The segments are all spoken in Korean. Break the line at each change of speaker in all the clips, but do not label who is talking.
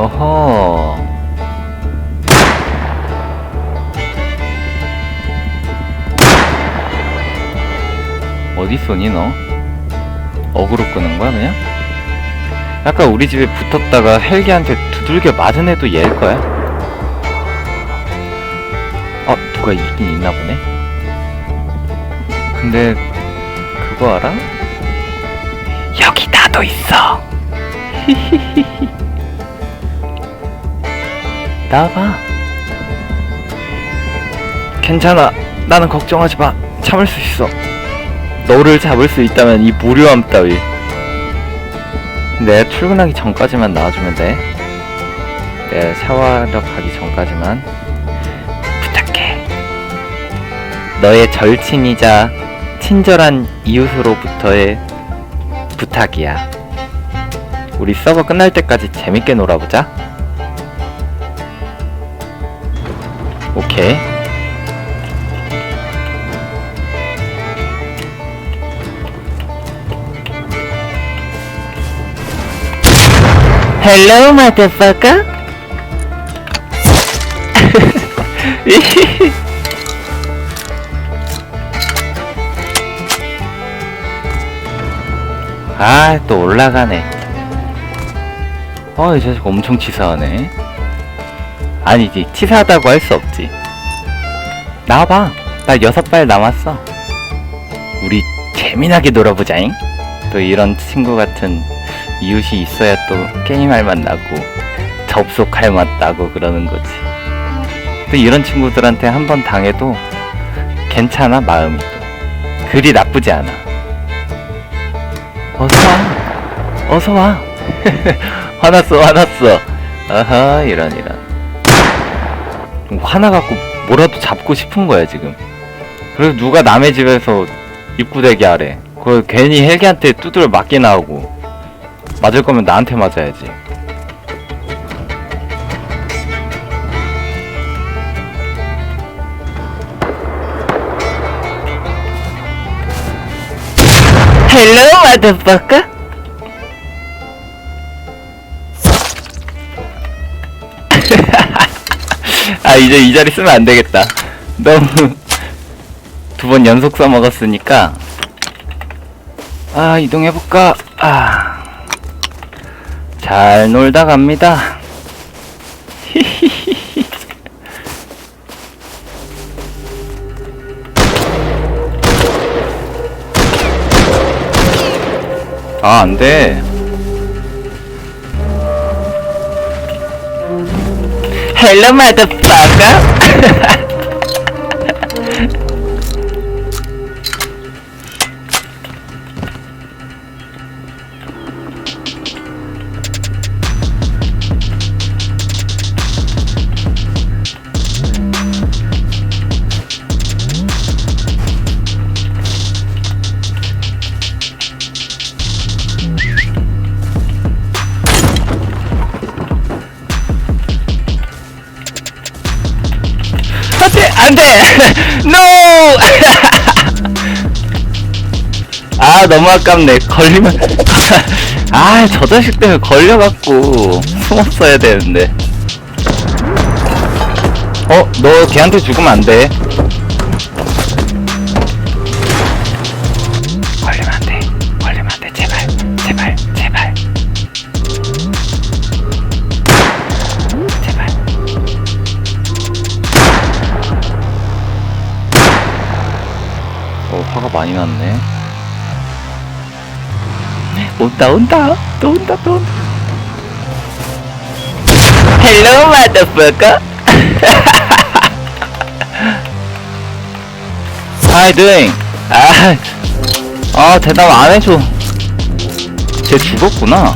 어허. 어디 쏘니 너? 어그로 끄는 거야 그냥? 아까 우리 집에 붙었다가 헬기한테 두들겨 맞은 애도 얘일 거야. 어 누가 있긴 있나 보네. 근데 그거 알아? 여기 나도 있어. 나와봐. 괜찮아. 나는 걱정하지 마. 참을 수 있어. 너를 잡을 수 있다면 이 무료함 따위. 내가 출근하기 전까지만 나와주면 돼. 내가 샤워하러 가기 전까지만. 부탁해. 너의 절친이자 친절한 이웃으로부터의 부탁이야. 우리 서버 끝날 때까지 재밌게 놀아보자. 오케이. Hello, motherfucker. 아, 또 올라가네. 어, 이 자식 엄청 치사하네. 아니지, 치사하다고 할 수 없지. 나와봐. 나 여섯 발 남았어. 우리 재미나게 놀아보자잉. 또 이런 친구 같은 이웃이 있어야 또 게임할 맛 나고 접속할 맛 나고 그러는 거지. 또 이런 친구들한테 한 번 당해도 괜찮아 마음이 또 그리 나쁘지 않아. 어서 와, 어서 와. 화났어, 화났어. 아하 이런 이런. 화나 갖고 뭐라도 잡고 싶은 거야 지금. 그래서 누가 남의 집에서 입구 대기 하래. 그걸 괜히 헬기한테 두드려 맞기나 하고. 맞을 거면 나한테 맞아야지. Motherfucker. 아 이제 이 자리 쓰면 안 되겠다. 너무 두 번 연속 써 먹었으니까 아 이동해볼까? 아. 잘 놀다 갑니다. 아, 안 돼. 헬로 마더 파까? 안돼 NO! 아 너무 아깝네. 걸리면 아 저 자식 때문에 걸려갖고 숨었어야 되는데. 어 너 걔한테 죽으면 안돼 많이 났네. 온다, 온다. 또 온다, 또 온다. Hello, motherfucker. How doing? 아, 아, 대답 안 해줘. 쟤 죽었구나.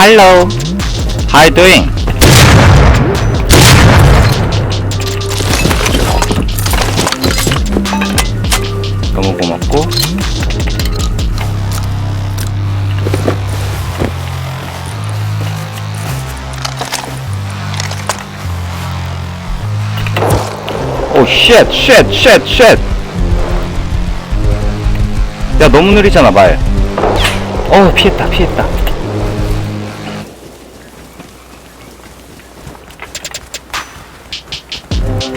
Hello. How doing? 쉣, 쉣, 쉣, 쉣. 야, 너무 느리잖아, 말. 어, 피했다, 피했다.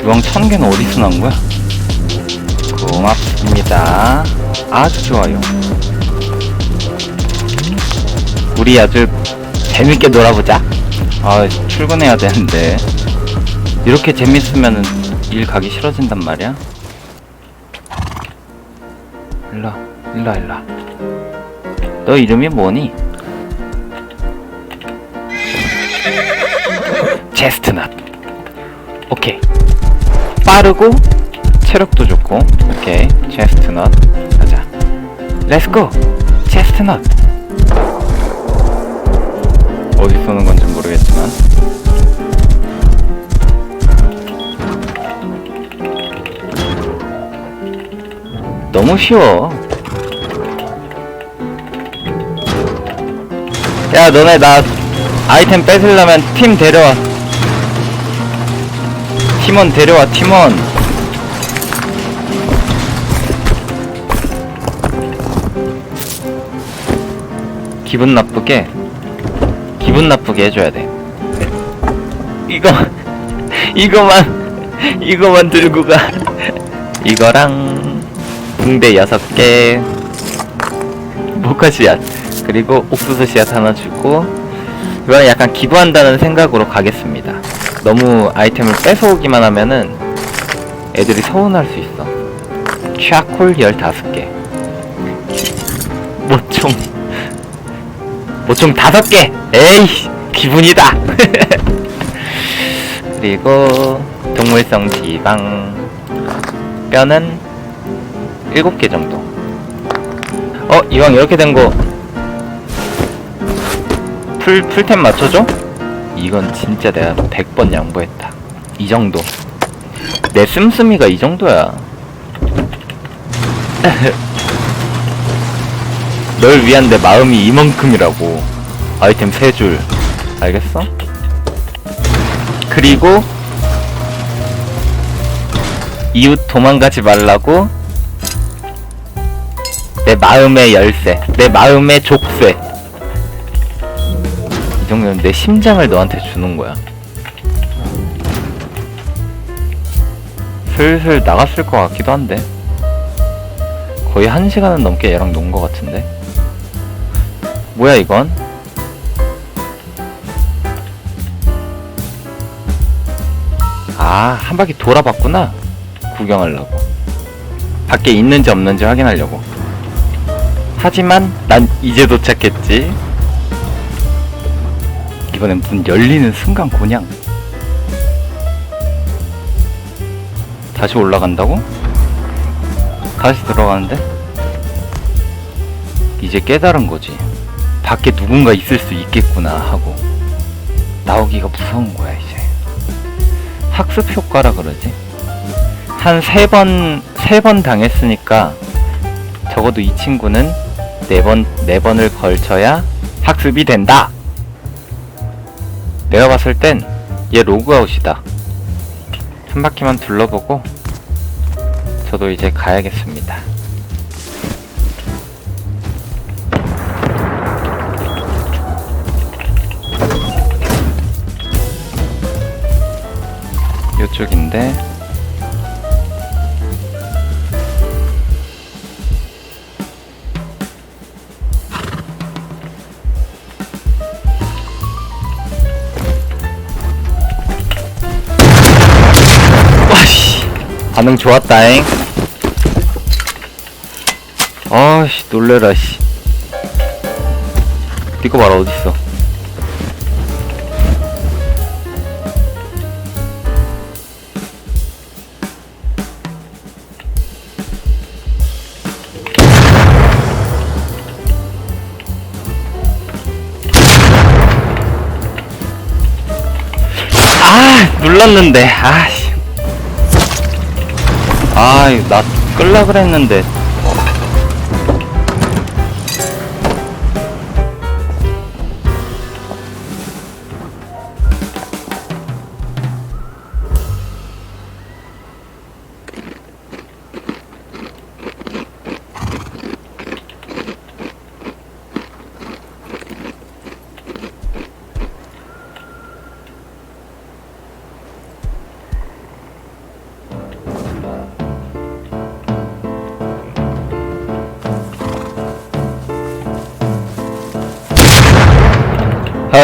이왕 천 개는 어디서 난 거야? 고맙습니다. 아주 좋아요. 우리 아주 재밌게 놀아보자. 아, 출근해야 되는데. 이렇게 재밌으면은 일 가기 싫어진단 말이야? 와, 일로. 와. 너 이름이 뭐니? 체스트넛. 오케이. 빠르고 체력도 좋고. 오케이. 체스트넛. 가자. 렛츠고. 체스트넛. 어디 쏘는 건지 모르겠지만. 너무 쉬워. 야, 너네 나 아이템 뺏으려면 팀 데려와. 팀원 데려와, 팀원. 기분 나쁘게, 기분 나쁘게 해줘야 돼. 이거, 이거만, 이거만 들고 가. 이거랑, 붕대 여섯 개, 모카 씨앗, 그리고 옥수수 씨앗 하나 주고, 이건 약간 기부한다는 생각으로 가겠습니다. 너무 아이템을 뺏어오기만 하면은 애들이 서운할 수 있어. 샤콜 15개. 모총. 모총 5개! 에이! 기분이다! 그리고 동물성 지방. 뼈는 7개 정도. 어, 이왕 이렇게 된 거. 풀, 풀템 맞춰줘? 이건 진짜 내가 100번 양보했다. 이 정도. 내 씀씀이가 이 정도야. 널 위한 내 마음이 이만큼이라고. 아이템 3줄. 알겠어? 그리고 이웃 도망가지 말라고 내 마음의 열쇠, 내 마음의 족쇄. 이 정도면 내 심장을 너한테 주는 거야. 슬슬 나갔을 것 같기도 한데. 거의 한 시간은 넘게 얘랑 논 것 같은데. 뭐야 이건? 아, 한 바퀴 돌아봤구나. 구경하려고. 밖에 있는지 없는지 확인하려고. 하지만 난 이제 도착했지. 이번엔 문 열리는 순간 그냥 다시 올라간다고? 다시 들어가는데? 이제 깨달은 거지. 밖에 누군가 있을 수 있겠구나 하고 나오기가 무서운 거야 이제. 학습 효과라 그러지. 한 세 번, 세 번 당했으니까 적어도 이 친구는 네 번, 네 번을 걸쳐야 학습이 된다! 내가 봤을 땐 얘 로그아웃이다. 한 바퀴만 둘러보고 저도 이제 가야겠습니다. 요쪽인데 반응 좋았다잉. 아씨 놀래라 씨. 이거 봐라 어딨어? 아 눌렀는데. 아씨 아이 나 끌라 그랬는데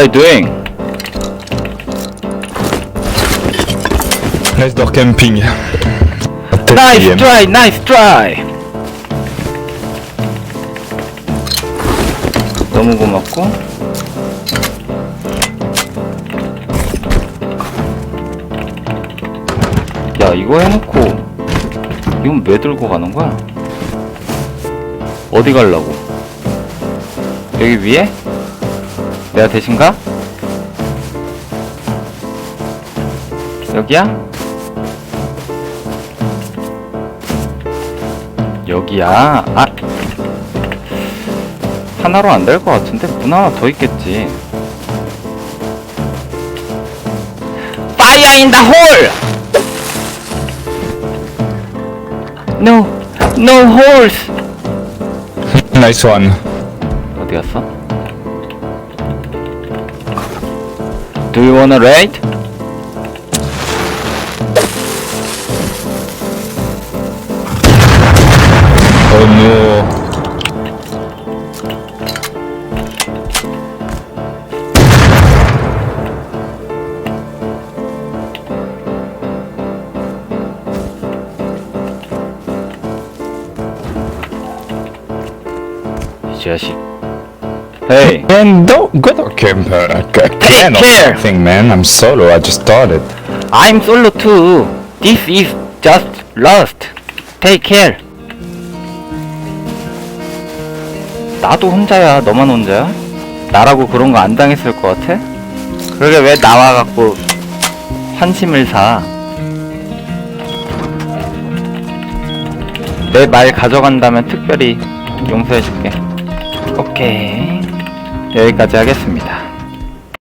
You doing?
Camping. At 10
Nice
PM.
try, nice try. 너무 고맙고. 야 이거 해놓고 이건 왜 들고 가는 거야? 어디 가려고? 여기 위에? 내가 대신 가? 여기야? 여기야. 아. 하나로 안 될 것 같은데 문 하나 더 있겠지. Fire in the hole. No, no holes.
Nice one.
어디 갔어? Do you wanna raid?
Oh no.
이 자식. Hey.
Man, don't go to camp. Uh, a can or
care.
something, man. I'm solo. I just started.
I'm solo too. This is just lost. Take care. 나도 혼자야. 너만 혼자야? 나라고 그런 거 안 당했을 것 같아? 그러게 왜 나와 갖고 환심을 사? 내 말 가져간다면 특별히 용서해줄게. 오케이. 여기까지 하겠습니다.